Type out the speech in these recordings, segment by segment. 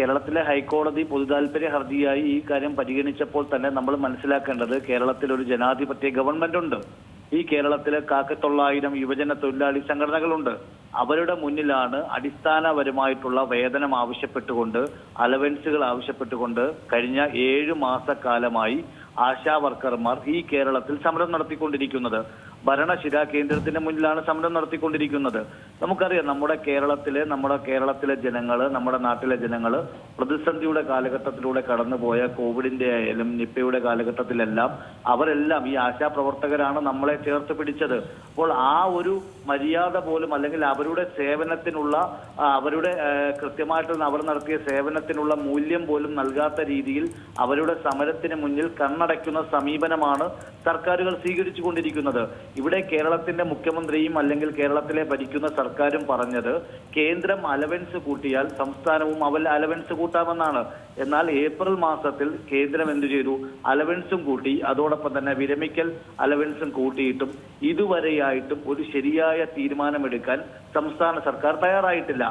കേരളത്തിലെ ഹൈക്കോടതി പൊതുതാൽപര്യ ഹർജിയായി ഈ കാര്യം പരിഗണിച്ചപ്പോൾ തന്നെ നമ്മൾ മനസ്സിലാക്കേണ്ടത് കേരളത്തിൽ ഒരു ജനാധിപത്യ ഗവൺമെന്റ് ഉണ്ട് ഈ കേരളത്തിലെ കാക്കത്തൊള്ളായിരം യുവജന തൊഴിലാളി സംഘടനകളുണ്ട്. അവരുടെ മുന്നിലാണ് അടിസ്ഥാനപരമായിട്ടുള്ള വേതനം ആവശ്യപ്പെട്ടുകൊണ്ട് അലവൻസുകൾ ആവശ്യപ്പെട്ടുകൊണ്ട് കഴിഞ്ഞ ഏഴു മാസക്കാലമായി ആശാ വർക്കർമാർ ഈ കേരളത്തിൽ സമരം നടത്തിക്കൊണ്ടിരിക്കുന്നത്. ഭരണശിര കേന്ദ്രത്തിന് മുന്നിലാണ് സമരം നടത്തിക്കൊണ്ടിരിക്കുന്നത്. നമുക്കറിയാം നമ്മുടെ കേരളത്തിലെ നമ്മുടെ കേരളത്തിലെ ജനങ്ങൾ നമ്മുടെ നാട്ടിലെ ജനങ്ങൾ പ്രതിസന്ധിയുടെ കാലഘട്ടത്തിലൂടെ കടന്നുപോയ കോവിഡിന്റെ ആയാലും നിപ്പയുടെ കാലഘട്ടത്തിലെല്ലാം അവരെല്ലാം ഈ ആശാപ്രവർത്തകരാണ് നമ്മളെ ചേർത്ത് പിടിച്ചത്. അപ്പോൾ ആ ഒരു മര്യാദ പോലും അല്ലെങ്കിൽ അവരുടെ സേവനത്തിനുള്ള അവരുടെ കൃത്യമായിട്ട് അവർ നടത്തിയ സേവനത്തിനുള്ള മൂല്യം പോലും നൽകാത്ത രീതിയിൽ അവരുടെ സമരത്തിന് മുന്നിൽ കണ്ണടയ്ക്കുന്ന സമീപനമാണ് സർക്കാരുകൾ സ്വീകരിച്ചു കൊണ്ടിരിക്കുന്നത് ഇവിടെ കേരളത്തിന്റെ മുഖ്യമന്ത്രിയും അല്ലെങ്കിൽ കേരളത്തിലെ ഭരിക്കുന്ന സർക്കാരും പറഞ്ഞത് കേന്ദ്രം അലവൻസ് കൂട്ടിയാൽ സംസ്ഥാനവും അവൽ അലവൻസ് കൂട്ടാമെന്നാണ്. എന്നാൽ ഏപ്രിൽ മാസത്തിൽ കേന്ദ്രം എന്തു ചെയ്തു? അലവൻസും കൂട്ടി. അതോടൊപ്പം തന്നെ വിരമിക്കൽ അലവൻസും കൂട്ടിയിട്ടും ഇതുവരെയായിട്ടും ഒരു ശരിയായ തീരുമാനമെടുക്കാൻ സംസ്ഥാന സർക്കാർ തയ്യാറായിട്ടില്ല.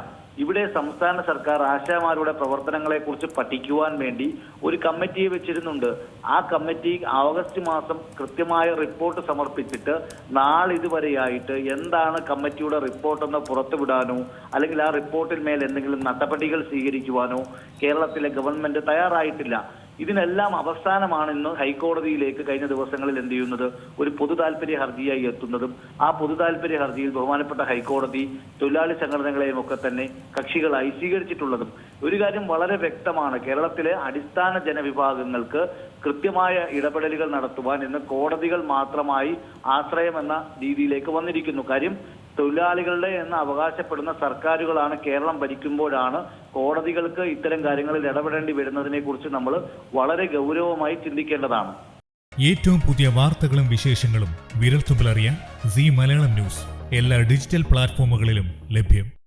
ഇവിടെ സംസ്ഥാന സർക്കാർ ആശാമാരുടെ പ്രവർത്തനങ്ങളെക്കുറിച്ച് പഠിക്കുവാൻ വേണ്ടി ഒരു കമ്മിറ്റിയെ വെച്ചിരുന്നുണ്ട്. ആ കമ്മിറ്റി ഓഗസ്റ്റ് മാസം കൃത്യമായ റിപ്പോർട്ട് സമർപ്പിച്ചിട്ട് നാളിതുവരെയായിട്ട് എന്താണ് കമ്മിറ്റിയുടെ റിപ്പോർട്ടെന്ന് പുറത്തുവിടാനോ അല്ലെങ്കിൽ ആ റിപ്പോർട്ടിൽ മേൽ എന്തെങ്കിലും നടപടികൾ സ്വീകരിക്കുവാനോ കേരളത്തിലെ ഗവൺമെന്റ് തയ്യാറായിട്ടില്ല. ഇതിനെല്ലാം അവസാനമാണ് ഇന്ന് ഹൈക്കോടതിയിലേക്ക് കഴിഞ്ഞ ദിവസങ്ങളിൽ എന്ത് ചെയ്യുന്നത്? ഒരു പൊതു താല്പര്യ ഹർജിയായി എത്തുന്നതും ആ പൊതു താല്പര്യ ഹർജിയിൽ ബഹുമാനപ്പെട്ട ഹൈക്കോടതി തൊഴിലാളി സംഘടനകളെയും ഒക്കെ തന്നെ കക്ഷികളായി സ്വീകരിച്ചിട്ടുള്ളതും. ഒരു കാര്യം വളരെ വ്യക്തമാണ്. കേരളത്തിലെ അടിസ്ഥാന ജനവിഭാഗങ്ങൾക്ക് കൃത്യമായ ഇടപെടലുകൾ നടത്തുവാൻ ഇന്ന് കോടതികൾ മാത്രമായി ആശ്രയമെന്ന രീതിയിലേക്ക് വന്നിരിക്കുന്നു. കാര്യം തൊഴിലാളികളുടെ എന്ന് അവകാശപ്പെടുന്ന സർക്കാരുകളാണ് കേരളം ഭരിക്കുമ്പോഴാണ് കോടതികൾക്ക് ഇത്തരം കാര്യങ്ങളിൽ ഇടപെടേണ്ടി വരുന്നതിനെ കുറിച്ച് നമ്മൾ വളരെ ഗൗരവമായി ചിന്തിക്കേണ്ടതാണ്. ഏറ്റവും പുതിയ വാർത്തകളും വിശേഷങ്ങളും വിരൽത്തുമ്പിലറിയാൻ സി മലയാളം ന്യൂസ്. എല്ലാ ഡിജിറ്റൽ പ്ലാറ്റ്ഫോമുകളിലും ലഭ്യം.